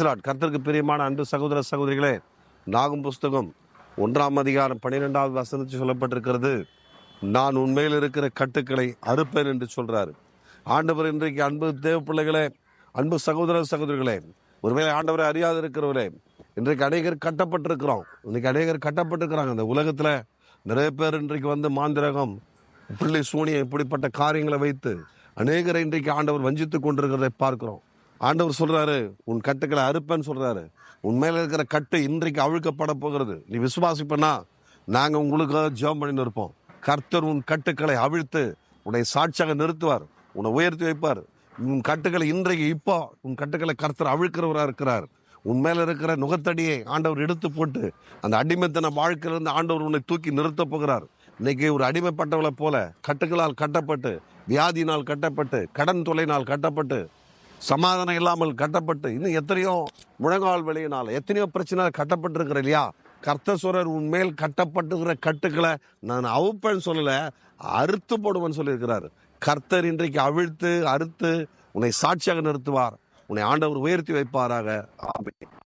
பிரைஸ்லாட் கர்த்தருக்கு பிரியமான அன்பு சகோதர சகோதரிகளே நாகும் புஸ்தகம் ஒன்றாம் அதிகாரம் பன்னிரெண்டாவது வசனத்தில் சொல்லப்பட்டிருக்கிறது நான் உண்மையில் இருக்கிற கட்டுக்களை அறுப்பேன் என்று சொல்கிறார் ஆண்டவர் இன்றைக்கு அன்பு தேவ பிள்ளைகளே அன்பு சகோதர சகோதரிகளே ஒருவேளை ஆண்டவரை அறியாது இருக்கிறவர்களே இன்றைக்கு அநேகர் கட்டப்பட்டிருக்கிறோம். இன்றைக்கு அநேகர் கட்டப்பட்டிருக்கிறாங்க. இந்த உலகத்தில் நிறைய பேர் இன்றைக்கு வந்து மாந்திரகம் பிள்ளை சூனியம் இப்படிப்பட்ட காரியங்களை வைத்து அநேகரை இன்றைக்கு ஆண்டவர் வஞ்சித்து கொண்டிருக்கிறதை பார்க்கிறோம். ஆண்டவர் சொல்றாரு உன் கட்டுக்களை அறுப்பேன்னு சொல்றாரு. உன் இருக்கிற கட்டு இன்றைக்கு அழுக்கப்பட போகிறது. நீ விசுவாசிப்பனா? நாங்க உங்களுக்கு ஜெபம் பண்ணி இருப்போம். கர்த்தர் உன் கட்டுக்களை அவிழ்த்து உன்னை சாட்சியாக நிறுத்துவார். உன்னை உயர்த்தி வைப்பார். உன் கட்டுக்களை இன்றைக்கு இப்போ உன் கட்டுக்களை கர்த்தர் அழுக்கிறவராக இருக்கிறார். உன் மேல இருக்கிற நுகத்தடியை ஆண்டவர் எடுத்து போட்டு அந்த அடிமைத்தன வாழ்க்கையிலிருந்து ஆண்டவர் உன்னை தூக்கி நிறுத்த போகிறார். இன்னைக்கு ஒரு அடிமைப்பட்டவளை போல கட்டுகளால் கட்டப்பட்டு வியாதியினால் கட்டப்பட்டு கடன் தொலைனால் கட்டப்பட்டு சமாதானம் இல்லாமல் கட்டப்பட்டு இன்னும் எத்தனையோ முழங்கால் வெளியினால் எத்தனையோ பிரச்சனை கட்டப்பட்டிருக்கிற இல்லையா? கர்த்தசுரர் உன் மேல் கட்டப்பட்டுகிற கட்டுக்களை நான் அவுப்பேன்னு சொல்லலை அறுத்து போடுவேன்னு சொல்லியிருக்கிறார். கர்த்தர் இன்றைக்கு அவிழ்த்து அறுத்து உன்னை சாட்சியாக நிறுத்துவார். உன்னை ஆண்டவர் உயர்த்தி வைப்பாராக. ஆமை